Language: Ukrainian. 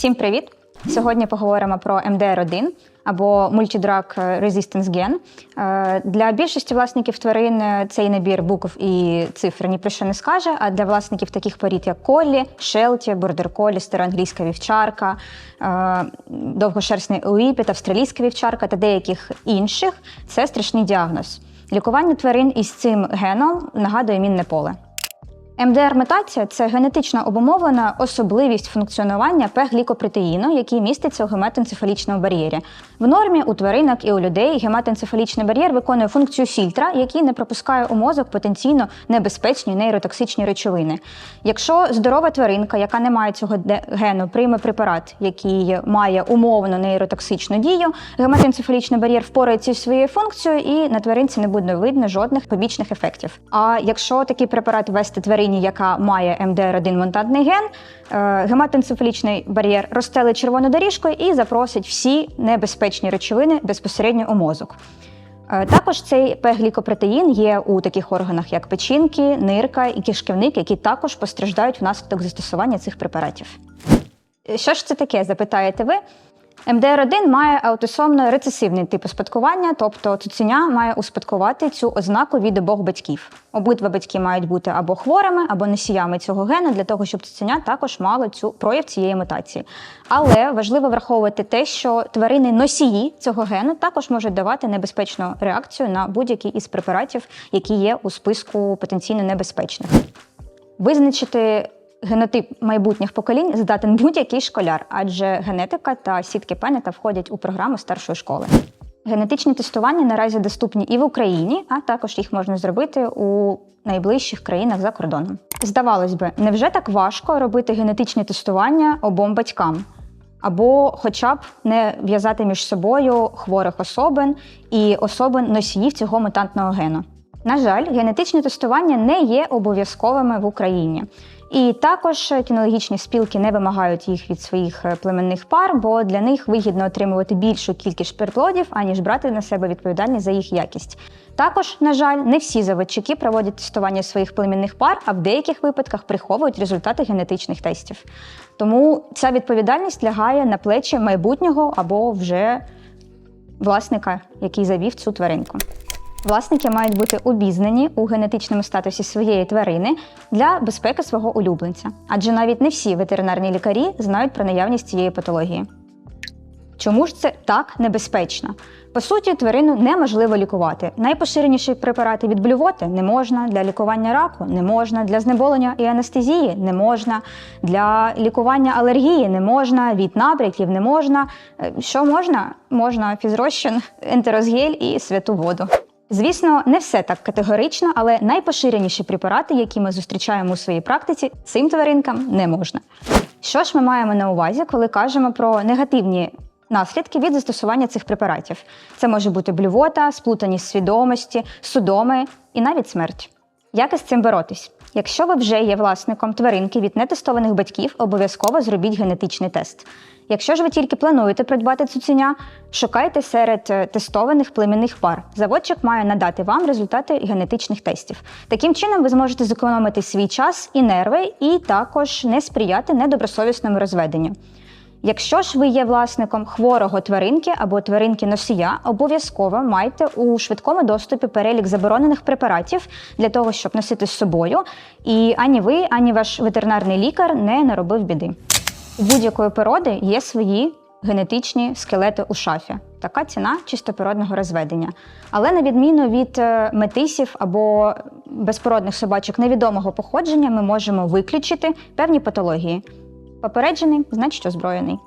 Всім привіт! Сьогодні поговоримо про МДР1 або Multidrug Resistance Gen. Е, Для більшості власників тварин е, цей набір букв і цифр ні про що не скаже. А для власників таких порід, як колі, шелті, бордер-колі, староанглійська вівчарка, е, довгошерстний уїпіт, австралійська вівчарка та деяких інших це страшний діагноз. Лікування тварин із цим геном нагадує мінне поле. МДР-метація це генетично обумовлена особливість функціонування П-глікопротеїну, який міститься у гематоенцефалічному бар'єрі. В нормі у тваринок і у людей гематоенцефалічний бар'єр виконує функцію фільтра, який не пропускає у мозок потенційно небезпечні нейротоксичні речовини. Якщо здорова тваринка, яка не має цього гену, прийме препарат, який має умовно нейротоксичну дію, гематоенцефалічний бар'єр впорається своєю функцією, і на тваринці не буде видно жодних побічних ефектів. А якщо такий препарат ввести тварині, яка має МДР1 монтантний ген, е, гематоенцефалічний бар'єр розстелить червону доріжкою і запросить всі небезпечні речовини безпосередньо у мозок. Е, Також цей П-глікопротеїн є у таких органах, як печінки, нирка і кишківник, які також постраждають внаслідок застосування цих препаратів. Е, Що ж це таке, запитаєте ви? МДР1 має аутосомно рецесивний тип успадкування, тобто цуценя має успадкувати цю ознаку від обох батьків. Обидва батьки мають бути або хворими, або носіями цього гена для того, щоб цуценя також мало цю прояв цієї мутації. Але важливо враховувати те, що тварини носії цього гену також можуть давати небезпечну реакцію на будь-який із препаратів, які є у списку потенційно небезпечних. Визначити генотип майбутніх поколінь здатен будь-який школяр, адже генетика та сітки Пенета входять у програму старшої школи. Генетичні тестування наразі доступні і в Україні, а також їх можна зробити у найближчих країнах за кордоном. Здавалось би, невже так важко робити генетичні тестування обом батькам? Або хоча б не в'язати між собою хворих особин і особин носіїв цього мутантного гену. На жаль, генетичні тестування не є обов'язковими в Україні. І також кінологічні спілки не вимагають їх від своїх е, племенних пар, бо для них вигідно отримувати більшу кількість шперплодів, аніж брати на себе відповідальність за їх якість. Також, на жаль, не всі заводчики проводять тестування своїх племінних пар, а в деяких випадках приховують результати генетичних тестів. Тому ця відповідальність лягає на плечі майбутнього або вже власника, який завів цю тваринку. Власники мають бути обізнані у генетичному статусі своєї тварини для безпеки свого улюбленця, адже навіть не всі ветеринарні лікарі знають про наявність цієї патології. Чому ж це так небезпечно? По суті, тварину неможливо лікувати. Найпоширеніші препарати від блювоти не можна, для лікування раку не можна, для знеболення і анестезії не можна, для лікування алергії не можна, від набряків не можна. Е, Що можна? Можна фізрозчин, ентерозгель і святу воду. Звісно, не все так категорично, але найпоширеніші препарати, які ми зустрічаємо у своїй практиці, цим тваринкам не можна. Що ж ми маємо на увазі, коли кажемо про негативні наслідки від застосування цих препаратів? Це може бути блювота, сплутаність свідомості, судоми і навіть смерть. Як із цим боротись? Якщо ви вже є власником тваринки від нетестованих батьків, обов'язково зробіть генетичний тест. Якщо ж ви тільки плануєте придбати цуценя, шукайте серед е, тестованих племінних пар. Заводчик має надати вам результати генетичних тестів. Таким чином, ви зможете зекономити свій час і нерви, і також не сприяти недобросовісному розведенню. Якщо ж ви є власником хворого тваринки або тваринки носія, обов'язково майте у швидкому доступі перелік заборонених препаратів для того, щоб носити з собою, і ані ви, ані ваш ветеринарний лікар не наробив біди. У будь-якої породи є свої генетичні скелети у шафі. Така ціна чистопородного розведення. Але на відміну від е, метисів або безпородних собачок невідомого походження, ми можемо виключити певні патології. Попереджений, значить озброєний.